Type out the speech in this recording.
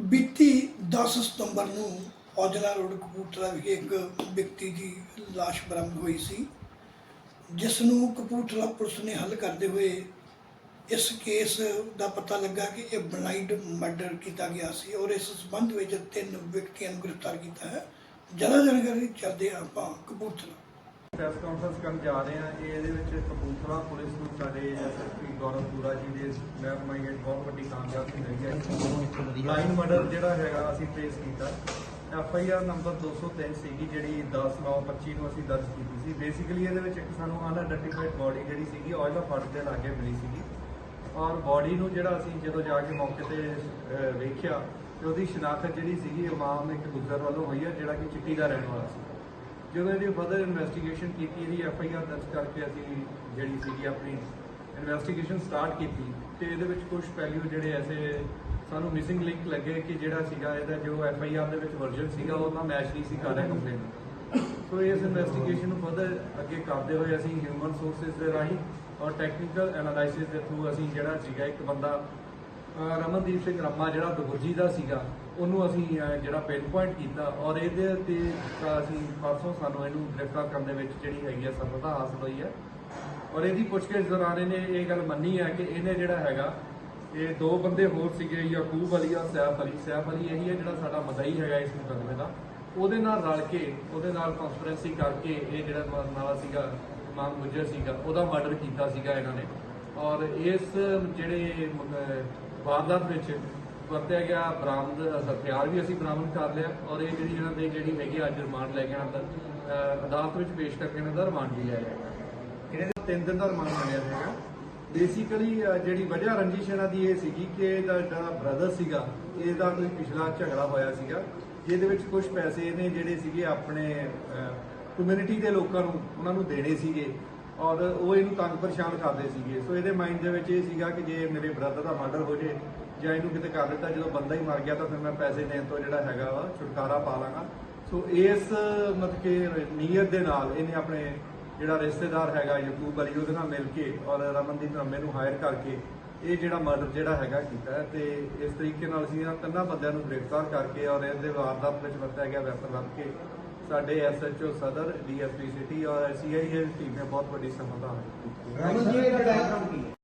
ਬੀਤੀ 10 ਸਤੰਬਰ ਨੂੰ ਔਜਲਾ ਰੋਡ ਕਪੂਰਥਲਾ ਵਿਖੇ ਇੱਕ ਵਿਅਕਤੀ ਦੀ ਲਾਸ਼ ਬਰਾਮਦ ਹੋਈ ਸੀ, ਜਿਸ ਨੂੰ ਕਪੂਰਥਲਾ ਪੁਲਿਸ ਨੇ ਹੱਲ ਕਰਦੇ ਹੋਏ ਇਸ ਕੇਸ ਦਾ ਪਤਾ ਲੱਗਾ ਕਿ ਇਹ ਬਲਾਈਂਡ ਮਰਡਰ ਕੀਤਾ ਗਿਆ ਸੀ ਔਰ ਇਸ ਸਬੰਧ ਵਿੱਚ ਤਿੰਨ ਵਿਅਕਤੀਆਂ ਨੂੰ ਗ੍ਰਿਫਤਾਰ ਕੀਤਾ ਹੈ। ਜ਼ਿਆਦਾ ਜਾਣਕਾਰੀ ਚੱਲਦੇ ਹਾਂ ਆਪਾਂ ਕਪੂਰਥਲਾ। ਪ੍ਰੈਸ ਕਾਨਫਰੰਸ ਕਰਨ ਜਾ ਰਹੇ ਹਾਂ। ਇਹ ਇਹਦੇ ਵਿੱਚ ਕਪੂਰਥਲਾ ਪੁਲਿਸ ਨੂੰ ਸਾਡੇ ਐਸਐਸਪੀ ਗੌਰਵ ਪੂਰਾ ਜੀ ਦੇ ਮਹਿਕਮੇ ਵਿੱਚ ਬਹੁਤ ਵੱਡੀ ਕਾਮਯਾਬੀ ਮਿਲੀ ਹੈ। ਲਾਈਨ ਮਰਡਰ ਜਿਹੜਾ ਹੈਗਾ ਅਸੀਂ ਟ੍ਰੇਸ ਕੀਤਾ। ਐਫ ਆਈ ਆਰ ਨੰਬਰ 203 ਸੀਗੀ, ਜਿਹੜੀ 10 9 25 ਨੂੰ ਅਸੀਂ ਦਰਜ ਕੀਤੀ ਸੀ। ਬੇਸਿਕਲੀ ਇਹਦੇ ਵਿੱਚ ਇੱਕ ਸਾਨੂੰ ਅਨਆਇਡੈਂਟੀਫਾਈਡ ਬੋਡੀ ਜਿਹੜੀ ਸੀਗੀ ਆਇਲ ਆਫ ਫਰਟ ਦੇ ਲਾਗੇ ਮਿਲੀ ਸੀਗੀ। ਔਰ ਬੋਡੀ ਨੂੰ ਜਿਹੜਾ ਅਸੀਂ ਜਦੋਂ ਜਾ ਕੇ ਮੌਕੇ ਤੇ ਵੇਖਿਆ ਤੇ ਉਹਦੀ ਸ਼ਨਾਖਤ ਜਿਹੜੀ ਸੀਗੀ, ਇਮਾਮ ਇੱਕ ਗੁੱਜਰ ਵੱਲੋਂ ਹੋਈ ਹੈ, ਜਿਹੜਾ ਕਿ ਚਿੱਟੀ ਦਾ ਰਹਿਣ ਵਾਲਾ ਸੀ। ਜਦੋਂ ਇਹਦੀ ਫਰਦਰ ਇਨਵੈਸਟੀਗੇਸ਼ਨ ਕੀਤੀ, ਇਹਦੀ ਐਫ ਆਈ ਆਰ ਦਰਜ ਕਰਕੇ ਅਸੀਂ ਜਿਹੜੀ ਸੀਗੀ ਆਪਣੀ ਇਨਵੈਸਟੀਗੇਸ਼ਨ ਸਟਾਰਟ ਕੀਤੀ ਤੇ ਇਹਦੇ ਵਿੱਚ ਕੁਝ ਪਹਿਲੂ ਜਿਹੜੇ ਐਸੇ ਸਾਨੂੰ ਮਿਸਿੰਗ ਲਿੰਕ ਲੱਗੇ ਕਿ ਜਿਹੜਾ ਸੀਗਾ ਇਹਦਾ ਜੋ ਐਫ ਆਈ ਆਰ ਦੇ ਵਿੱਚ ਵਰਜਨ ਸੀਗਾ, ਉਹ ਤਾਂ ਮੈਚ ਨਹੀਂ ਸੀ ਕਰ ਰਿਹਾ ਕੰਪਲੇਂਟ ਸੋ ਇਸ ਇਨਵੈਸਟੀਗੇਸ਼ਨ ਨੂੰ ਫਰਦਰ ਅੱਗੇ ਕਰਦੇ ਹੋਏ ਅਸੀਂ ਹਿਊਮਨ ਸੋਰਸਸ ਦੇ ਰਾਹੀਂ ਔਰ ਟੈਕਨੀਕਲ ਐਨਾਲਾਈਸਿਸ ਦੇ ਥਰੂ ਅਸੀਂ ਜਿਹੜਾ ਸੀਗਾ ਇੱਕ ਬੰਦਾ ਰਮਨਦੀਪ ਸਿੰਘ ਰੰਮਾ, ਜਿਹੜਾ ਦੁਗਰਜੀ ਦਾ ਸੀਗਾ ਉਹਨੂੰ ਅਸੀਂ ਜਿਹੜਾ ਪਿਨ ਪੁਆਇੰਟ ਕੀਤਾ ਔਰ ਇਹਦੇ ਤੇ ਅਸੀਂ ਪਰਸੋਂ ਸਾਨੂੰ ਇਹਨੂੰ ਗ੍ਰਿਫਤਾਰ ਕਰਨ ਦੇ ਵਿੱਚ ਜਿਹੜੀ ਹੈਗੀ ਆ ਸਫਲਤਾ ਹਾਸਲ ਹੋਈ ਹੈ। ਔਰ ਇਹਦੀ ਪੁੱਛਗਿੱਛ ਦੌਰਾਨ ਇਹਨੇ ਇਹ ਗੱਲ ਮੰਨੀ ਹੈ ਕਿ ਇਹਨੇ ਜਿਹੜਾ ਹੈਗਾ, ਇਹ ਦੋ ਬੰਦੇ ਹੋਰ ਸੀਗੇ, ਯਾਕੂਬ ਅਲੀ ਔਰ ਸੈਫ ਅਲੀ। ਸੈਫ ਅਲੀ ਇਹੀ ਹੈ ਜਿਹੜਾ ਸਾਡਾ ਮਦਈ ਹੈਗਾ ਇਸ ਮੁਕੱਦਮੇ ਦਾ। ਉਹਦੇ ਨਾਲ ਰਲ ਕੇ, ਉਹਦੇ ਨਾਲ ਕਾਨਫਰੈਂਸਿੰਗ ਕਰਕੇ ਇਹ ਜਿਹੜਾ ਮਰਨ ਸੀਗਾ ਮਾਮ ਗੁਜਰ ਸੀਗਾ, ਉਹਦਾ ਮਰਡਰ ਕੀਤਾ ਸੀਗਾ ਇਹਨਾਂ ਨੇ। ਔਰ ਇਸ ਜਿਹੜੇ ਵਾਰਦਾਤ ਵਿੱਚ ਵਰਤਿਆ ਗਿਆ ਬਰਾਮਦ ਹਥਿਆਰ ਵੀ ਅਸੀਂ ਬਰਾਮਦ ਕਰ ਲਿਆ ਔਰ ਇਹ ਜਿਹੜੀ ਇਹਨਾਂ ਦੇ ਜਿਹੜੀ ਹੈਗੀ ਅੱਜ ਰਿਮਾਂਡ ਲੈ ਕੇ ਇਹਨਾਂ ਦਾ ਅਦਾਲਤ ਵਿੱਚ ਪੇਸ਼ ਕਰਕੇ ਇਹਨਾਂ ਦਾ ਰਿਮਾਂਡ ਵੀ ਲਿਆ ਜਾਏਗਾ ਇਹਦੇ ਦਾ ਤਿੰਨ ਦਿਨ ਦਾ ਰਿਮਾਂਡ ਮਿਲਿਆ ਹੈਗਾ ਬੇਸਿਕਲੀ ਜਿਹੜੀ ਵਜ੍ਹਾ ਰੰਜਿਸ਼ ਇਹਨਾਂ ਦੀ ਇਹ ਸੀਗੀ ਕਿ ਇਹਦਾ ਜਿਹੜਾ ਬ੍ਰਦਰ ਸੀਗਾ, ਇਹਦਾ ਕੋਈ ਪਿਛਲਾ ਝਗੜਾ ਹੋਇਆ ਸੀਗਾ, ਜਿਹਦੇ ਵਿੱਚ ਕੁਝ ਪੈਸੇ ਇਹਨੇ ਜਿਹੜੇ ਸੀਗੇ ਆਪਣੇ ਕਮਿਊਨਿਟੀ ਦੇ ਲੋਕਾਂ ਨੂੰ, ਉਹਨਾਂ ਨੂੰ ਦੇਣੇ ਸੀਗੇ ਔਰ ਉਹ ਇਹਨੂੰ ਤੰਗ ਪਰੇਸ਼ਾਨ ਕਰਦੇ ਸੀਗੇ। ਸੋ ਇਹਦੇ ਮਾਈਂਡ ਦੇ ਵਿੱਚ ਇਹ ਸੀਗਾ ਕਿ ਜੇ ਮੇਰੇ ਬ੍ਰਦਰ ਦਾ ਮਰਡਰ ਹੋ ਜੇ ਜਾਂ ਇਹਨੂੰ ਕਿਤੇ ਕਰ ਦਿੱਤਾ, ਜਦੋਂ ਬੰਦਾ ਹੀ ਮਰ ਗਿਆ ਤਾਂ ਫਿਰ ਮੈਂ ਪੈਸੇ ਦੇਣ ਤੋਂ ਜਿਹੜਾ ਹੈਗਾ ਵਾ, ਛੁਟਕਾਰਾ ਪਾ ਲਾਂਗਾ। ਸੋ ਇਸ, ਮਤਲਬ ਕਿ ਨੀਅਤ ਦੇ ਨਾਲ ਇਹਨੇ ਆਪਣੇ ਜਿਹੜਾ ਰਿਸ਼ਤੇਦਾਰ ਹੈਗਾ ਯਕੂਬ ਅਲੀ, ਉਹਦੇ ਨਾਲ ਮਿਲ ਕੇ ਔਰ ਰਮਨਦੀਪ ਰੰਮੇ ਨੂੰ ਹਾਇਰ ਕਰਕੇ ਇਹ ਜਿਹੜਾ ਮਰਡਰ ਜਿਹੜਾ ਹੈਗਾ ਕੀਤਾ ਤੇ ਇਸ ਤਰੀਕੇ ਨਾਲ ਅਸੀਂ ਇਹਨਾਂ ਤਿੰਨਾਂ ਬੰਦਿਆਂ ਨੂੰ ਗ੍ਰਿਫਤਾਰ ਕਰਕੇ ਔਰ ਇਹਦੇ ਵਾਰਦਾਤ ਵਿੱਚ ਵਰਤਿਆ ਗਿਆ ਵੈਪਨ ਲੱਭ ਕੇ ਸਾਡੇ ਐਸਐਚਓ ਸਦਰ ਡੀਐਸਪੀ ਸਿਟੀ ਔਰ ਸੀਆਈਏ ਟੀਮ ਨੇ ਬਹੁਤ ਵੱਡੀ ਸਫਲਤਾ ਕੀਤੀ। ਹੈ ਰਮਨ ਜੀ ਦਾ ਬੈਕਗ੍ਰਾਉਂਡ